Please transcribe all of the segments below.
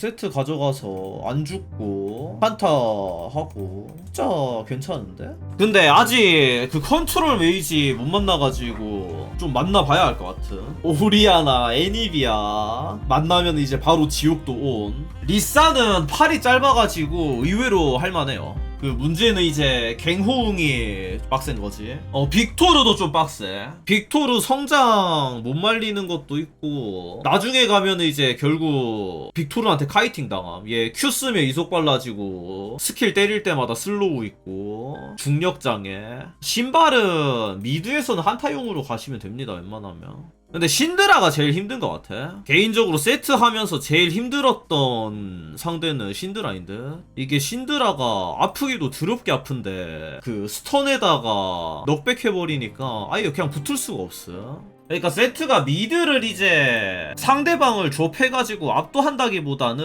세트 가져가서 안 죽고 한타 하고 진짜 괜찮은데? 근데 아직 그 컨트롤 메이지 못 만나가지고 좀 만나봐야 할 것 같은. 오리아나 애니비아. 만나면 이제 바로 지옥도 온. 리사는 팔이 짧아가지고 의외로 할만해요 그 문제는 이제 갱호응이 빡센 거지. 어 빅토르도 좀 빡세. 빅토르 성장 못 말리는 것도 있고 나중에 가면 이제 결국 빅토르한테 카이팅 당함. 얘 Q 쓰면 이속 빨라지고 스킬 때릴 때마다 슬로우 있고 중력 장애. 신발은 미드에서는 한타용으로 가시면 됩니다. 웬만하면. 근데 신드라가 제일 힘든 것 같아. 개인적으로 세트 하면서 제일 힘들었던 상대는 신드라인 데 이게 신드라가 아프기도 더럽게 아픈데 그 스턴에다가 넉백해버리니까 아예 그냥 붙을 수가 없어. 그러니까 세트가 미드를 이제 상대방을 좁혀가지고 압도한다기보다는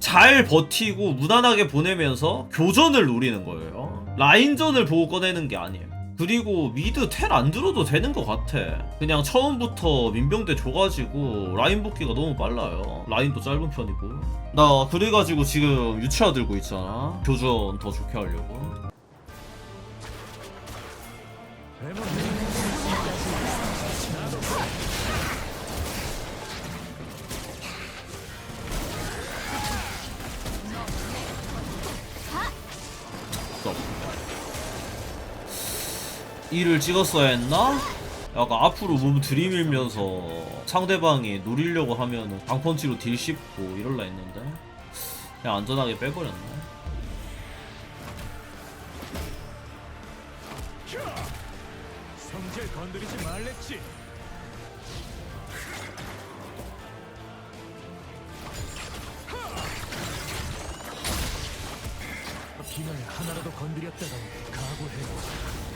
잘 버티고 무난하게 보내면서 교전을 노리는 거예요. 라인전을 보고 꺼내는 게 아니에요. 그리고 미드 텔 안 들어도 되는 것 같아. 그냥 처음부터 민병대 줘가지고 라인 복귀가 너무 빨라요. 라인도 짧은 편이고. 나 그래가지고 지금 유치화 들고 있잖아. 교전 더 좋게 하려고. 이를 찍었어야 했나? 약간 앞으로 몸 들이밀면서 상대방이 노리려고 하면 방펀치로 딜 씹고 이럴라 했는데 그냥 안전하게 빼버렸네 성질 건드리지 말랬지. 비날 하나라도 건드렸다간 각오해.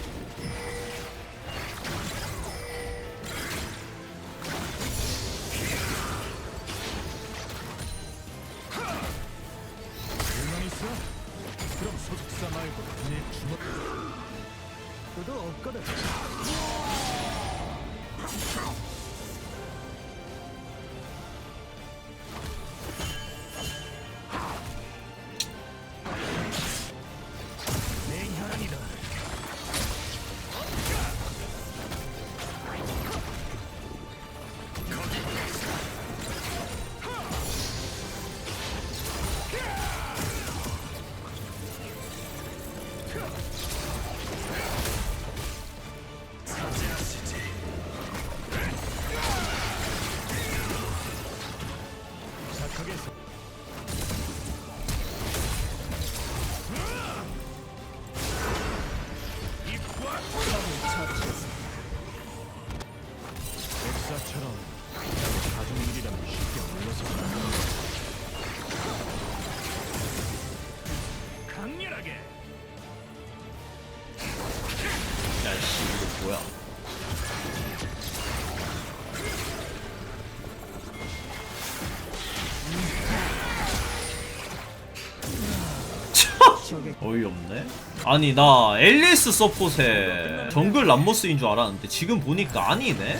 어이없네? 아니 나 앨리스 서폿에 정글 람머스인 줄 알았는데 지금 보니까 아니네?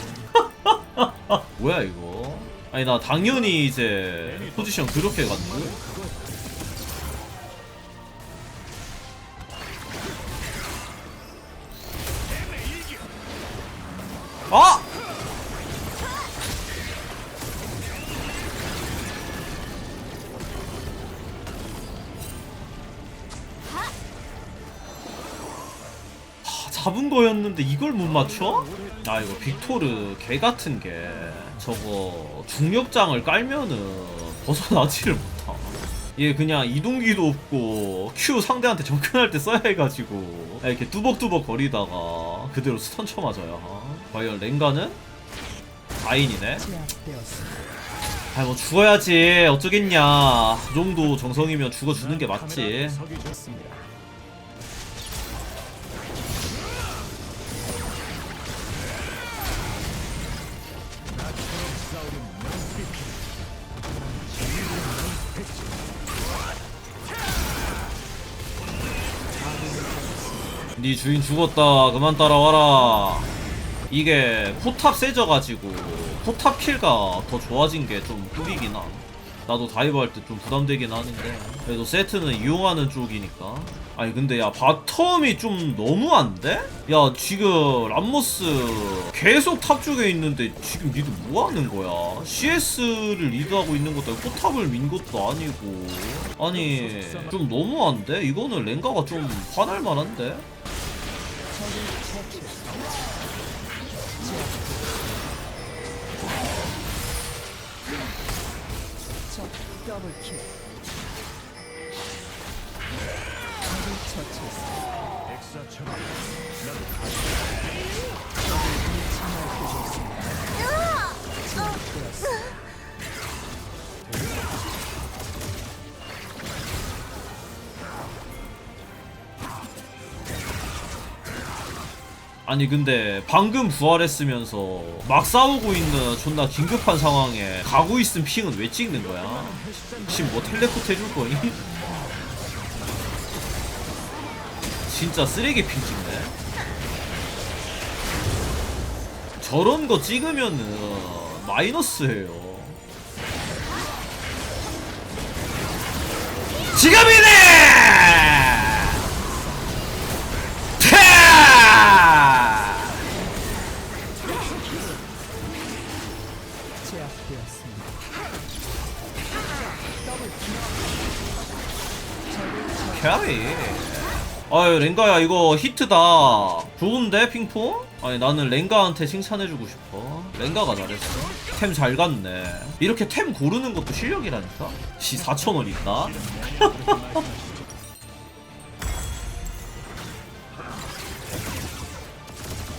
뭐야 이거? 아니 나 당연히 이제 포지션 그렇게 갔는데 아! 거였는데 이걸 못 맞춰? 아 이거 빅토르 개 같은 게 저거 중력장을 깔면은 벗어나지를 못하. 얘 그냥 이동기도 없고 Q 상대한테 접근할 때 써야 해가지고 이렇게 뚜벅뚜벅 거리다가 그대로 스턴 쳐 맞아요. 과연 랭가는 아인이네. 아이 뭐 죽어야지 어쩌겠냐. 그 정도 정성이면 죽어주는 게 맞지. 네 주인 죽었다 그만 따라와라 이게 포탑 세져가지고 포탑 킬가 더 좋아진 게 좀 뿌리긴 함 나도 다이브 할 때 좀 부담되긴 하는데 그래도 세트는 이용하는 쪽이니까 아니 근데 야 바텀이 좀 너무 안 돼? 야 지금 람모스 계속 탑 쪽에 있는데 지금 니들 뭐 하는 거야? CS를 리드하고 있는 것도 아니고 포탑을 민 것도 아니고 아니 좀 너무 안 돼? 이거는 랭가가 좀 화날 만한데? 더블킬. 엑사처럼 아니 근데 방금 부활했으면서 막 싸우고 있는 존나 긴급한 상황에 가고 있음 핑은 왜 찍는 거야? 지금 뭐 텔레포트 해줄 거니? 진짜 쓰레기 핑 찍네. 저런 거 찍으면은 마이너스예요. 지금이네! 아유 랭가야 이거 히트다. 좋은데 핑퐁? 아니 나는 랭가한테 칭찬해주고 싶어. 랭가가 잘했어. 템 잘 갔네. 이렇게 템 고르는 것도 실력이라니까. 시 4천 원 있다.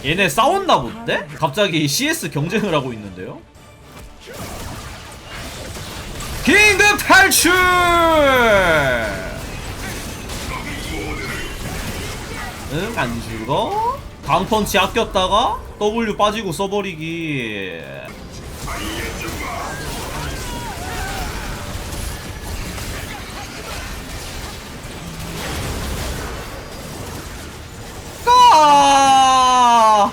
얘네 싸웠나 본데? 갑자기 CS 경쟁을 하고 있는데요? 긴급 탈출! 응? 안 죽어? 강펀치 아꼈다가 W 빠지고 써버리기 까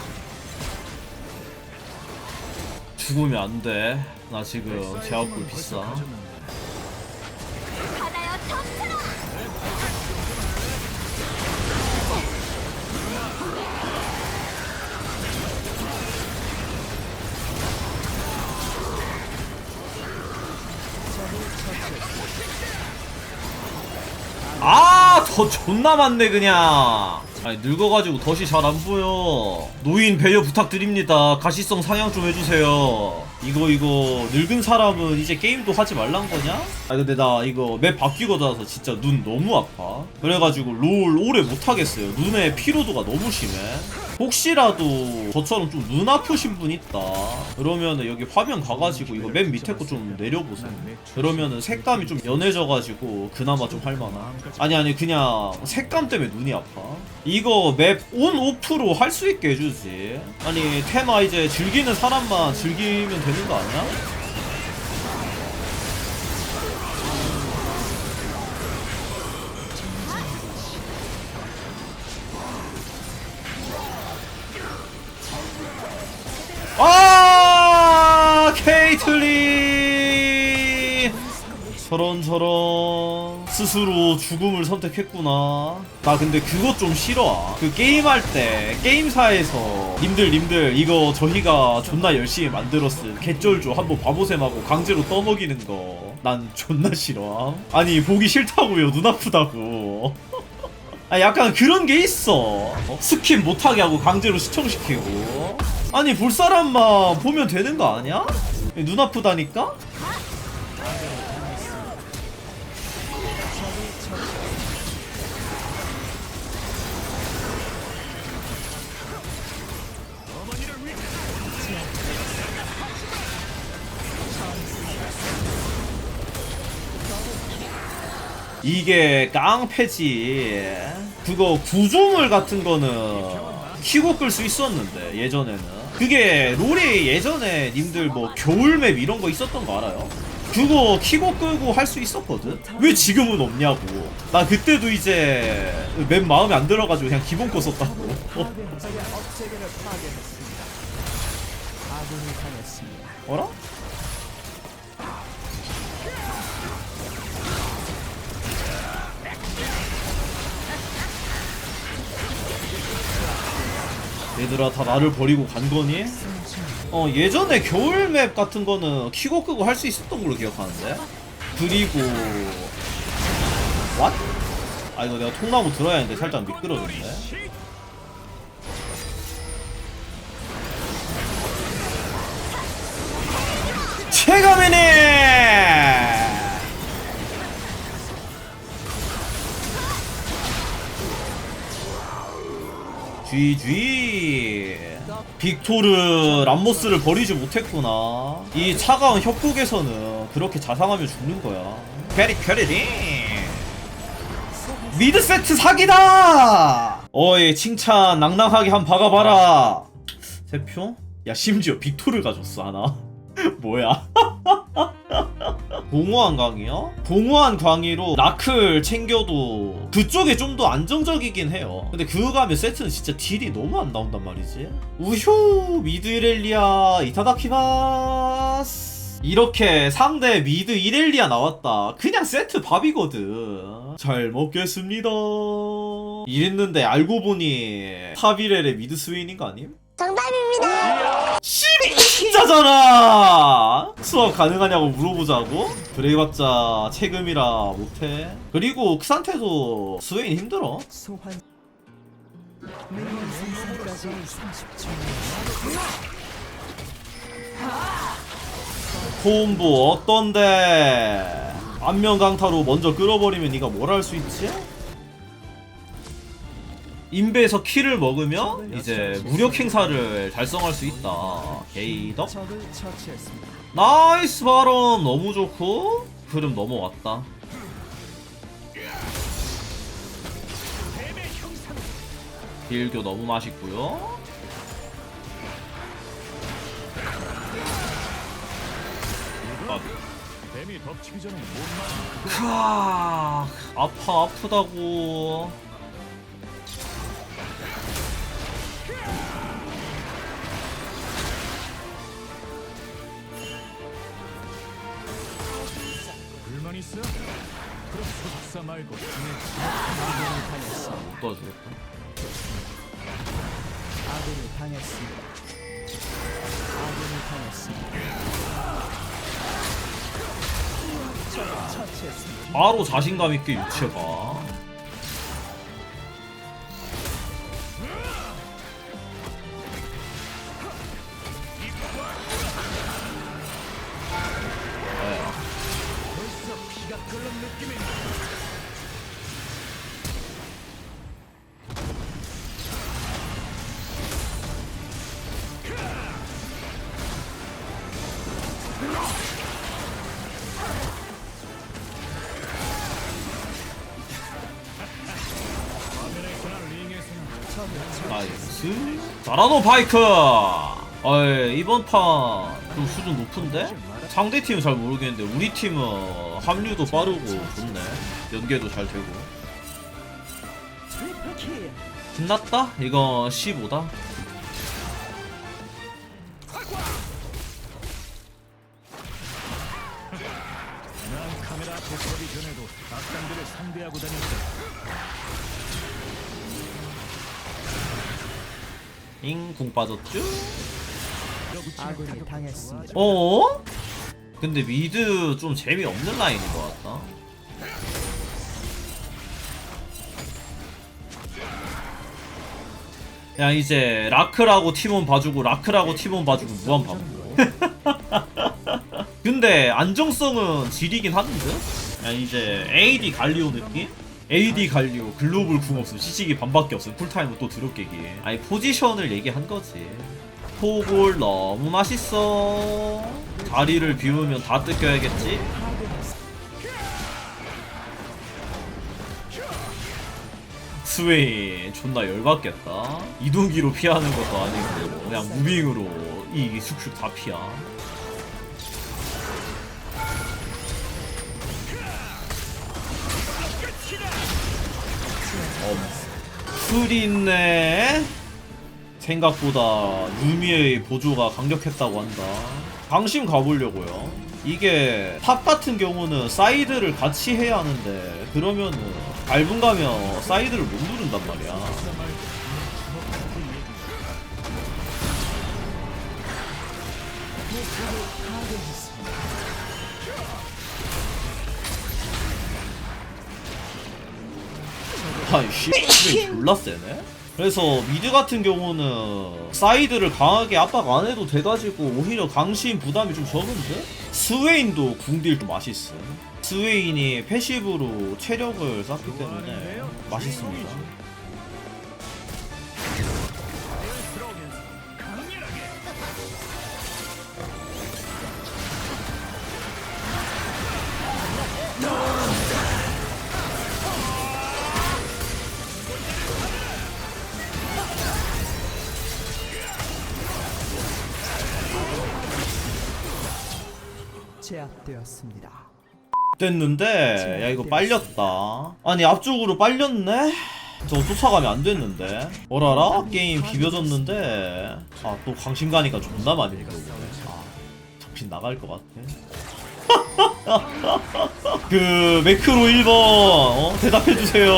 죽으면 안돼 나 지금 제압불 비싸 더 존나 많네 그냥. 아니 늙어가지고 덫이 잘 안 보여. 노인 배려 부탁드립니다. 가시성 상향 좀 해주세요. 이거 이거 늙은 사람은 이제 게임도 하지 말란 거냐? 아 근데 나 이거 맵 바뀌고 나서 진짜 눈 너무 아파. 그래가지고 롤 오래 못 하겠어요. 눈에 피로도가 너무 심해. 혹시라도 저처럼 좀 눈 아프신 분 있다. 그러면은 여기 화면 가가지고 이거 맨 밑에 거 좀 내려보세요. 그러면은 색감이 좀 연해져가지고 그나마 좀 할만한. 아니 아니 그냥 색감 때문에 눈이 아파. 이거 맵 온 오프로 할 수 있게 해주지. 아니 테마 이제 즐기는 사람만 즐기면 되는 거 아니야? 저런 저런. 스스로 죽음을 선택했구나. 나 근데 그거 좀 싫어. 그 게임할 때 게임사에서 님들 님들 이거 저희가 존나 열심히 만들었음 개쩔죠 한번 바보셈하고 강제로 떠먹이는 거 난 존나 싫어. 아니 보기 싫다고요. 눈 아프다고. 아 약간 그런 게 있어. 어? 스킵 못하게 하고 강제로 시청시키고. 아니 볼 사람만 보면 되는 거 아니야? 눈 아프다니까? 이게 깡패지 그거 구조물 같은 거는 키고 끌 수 있었는데 예전에는 그게 롤이 예전에 님들 뭐 겨울맵 이런 거 있었던 거 알아요? 그거 키고 끄고 할 수 있었거든? 왜 지금은 없냐고 나 그때도 이제 맨 마음에 안 들어가지고 그냥 기본 거 썼다고 당했습니다. 어라? 얘들아 다 나를 버리고 간 거니? 어 예전에 겨울 맵 같은 거는 키고 끄고 할 수 있었던 걸로 기억하는데 그리고 왓? 아 이거 내가 통나무 들어야 했는데 살짝 미끄러졌네 최가민이 GG 빅토르 람모스를 버리지 못했구나. 이 차가운 협곡에서는 그렇게 자상하면 죽는 거야. 캐리 캐리리 미드 세트 사기다! 어이 칭찬 낭낭하게 한 박아봐라. 세표? 야 심지어 빅토르 가졌어 하나 뭐야? 공허한 광이요? 공허한 광이로 라클 챙겨도 그쪽에 좀 더 안정적이긴 해요. 근데 그거 가면 세트는 진짜 딜이 너무 안 나온단 말이지. 우효 미드 이렐리아 이타다키마스. 이렇게 상대 미드 이렐리아 나왔다. 그냥 세트 밥이거든. 잘 먹겠습니다. 이랬는데 알고 보니 탑이렐의 미드 스웨인인 거 아님? 씨비 진짜잖아! 수업 가능하냐고 물어보자고? 그래봤자 체금이라 못해. 그리고 크산테도 스웨인 힘들어. 소환. 미니언 생산까지 30초. 콤보 어떤데? 안면 강타로 먼저 끌어버리면 네가 뭘 할 수 있지? 인베에서 키를 먹으면 이제 무력 행사를 달성할 수 있다. 게이덕. 나이스 바론. 너무 좋고. 흐름 넘어왔다. 딜교 너무 맛있고요. 아파 아프다고 소속사 말고 내 아군이 당했습니다. 못 도와주겠다 아군이 당했습니다. 아군이 당했습니다. 바로 자신감 있게 유치해봐 자라노 바이크 어이 이번 판좀 수준 높은데? 상대 팀은 잘 모르겠는데 우리 팀은 합류도 빠르고 좋네 연계도 잘 되고. 신났다? 이거 15다 난 카메라 서기 전에도 악당들을 상대하고 다녔다. 잉궁 빠졌죠? 아군이 당했습니다. 어? 근데 미드 좀 재미없는 라인인 것 같다 야 이제 라크라고 팀원 봐주고 라크라고 팀원 봐주고 무한 반복 근데 안정성은 지리긴 하는데? 야 이제 AD 갈리오 느낌? AD 갈리오 글로벌 궁 없음 시식이 반밖에 없음 쿨타임은 또 드럽게기. 아니 포지션을 얘기한 거지. 포골 너무 맛있어. 자리를 비우면 다 뜯겨야겠지? 스웨인 존나 열받겠다. 이동기로 피하는 것도 아니고 그냥 무빙으로 이 슉슉 다 피야 풀있네. 생각보다 유미의 보조가 강력했다고 한다. 강심 가보려고요. 이게 탑 같은 경우는 사이드를 같이 해야 하는데 그러면은 밟은 가면 사이드를 못 누른단 말이야 아이 씨 졸라 세네? 그래서 미드 같은 경우는 사이드를 강하게 압박 안 해도 돼가지고 오히려 강심 부담이 좀 적은데? 스웨인도 궁딜 좀 맛있음 스웨인이 패시브로 체력을 쌓기 때문에 맛있습니다 되었습니다. 됐는데 야 이거 빨렸다 아니 앞쪽으로 빨렸네? 저 쫓아가면 안 됐는데 어라라? 게임 비벼졌는데 아 또 광신 가니까 존나 많이 들어오네 아 정신 나갈 것 같아 그 매크로 1번 어? 대답해주세요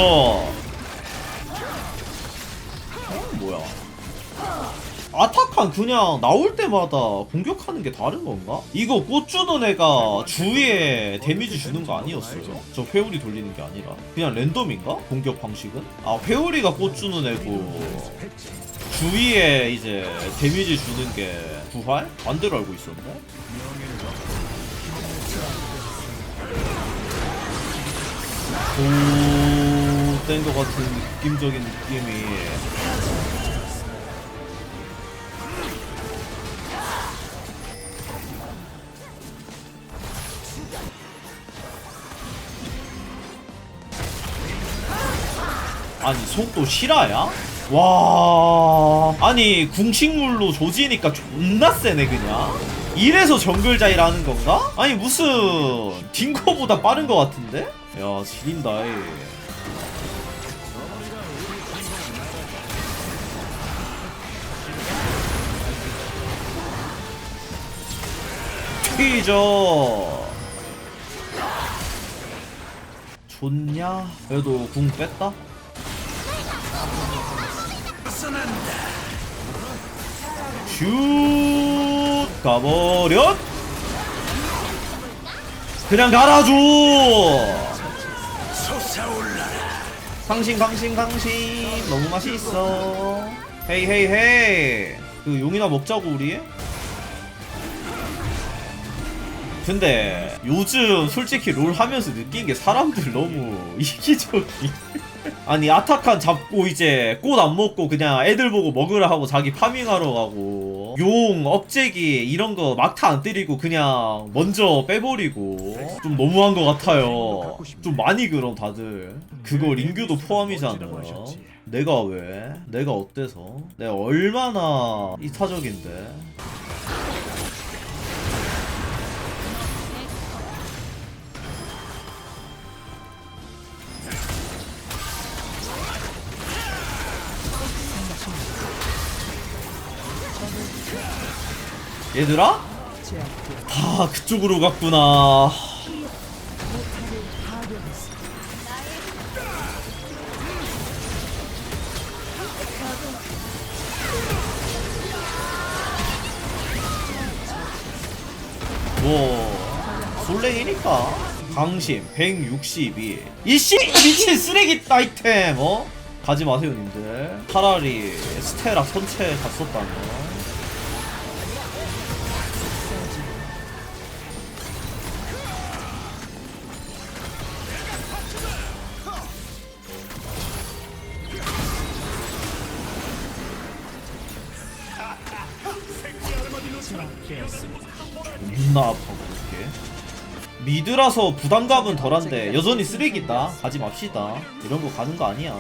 아타칸 그냥 나올 때마다 공격하는 게 다른 건가? 이거 꽃 주는 애가 주위에 데미지 주는 거 아니었어요? 저 회오리 돌리는 게 아니라 그냥 랜덤인가? 공격 방식은? 아 회오리가 꽃 주는 애고 주위에 이제 데미지 주는 게 부활? 반대로 알고 있었네? 오, 뗀거 같은 느낌적인 느낌이 아니 속도 실화야? 와 아니 궁식물로 조지니까 존나 세네 그냥 이래서 정글자이라는 건가? 아니 무슨 딩거보다 빠른 것 같은데? 야 지린다 이. 튀죠 좋냐? 그래도 궁 뺐다? 슛! 가버렸! 그냥 갈아줘! 강신 강신 강신 너무 맛있어. 헤이 헤이 헤이. 그 용이나 먹자고 우리 근데 요즘 솔직히 롤 하면서 느낀 게 사람들 너무 이기적이. 아니 아타칸 잡고 이제 꽃 안 먹고 그냥 애들 보고 먹으라 하고 자기 파밍하러 가고 용 업제기 이런 거 막타 안 때리고 그냥 먼저 빼버리고 좀 너무한 것 같아요. 좀 많이 그럼 다들. 그거 링규도 포함이잖아요 내가 왜? 내가 어때서? 내가 얼마나 이타적인데 얘들아? 다 그쪽으로 갔구나. 뭐 솔랭이니까. 강심 162 이씨 미친 쓰레기 아이템 어? 가지 마세요 님들. 차라리 스테라 선체 갔었다면 존나 아파고 이렇게. 미드라서 부담감은 덜한데 여전히 쓰레기다. 가지 맙시다. 이런 거 가는 거 아니야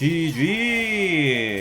GG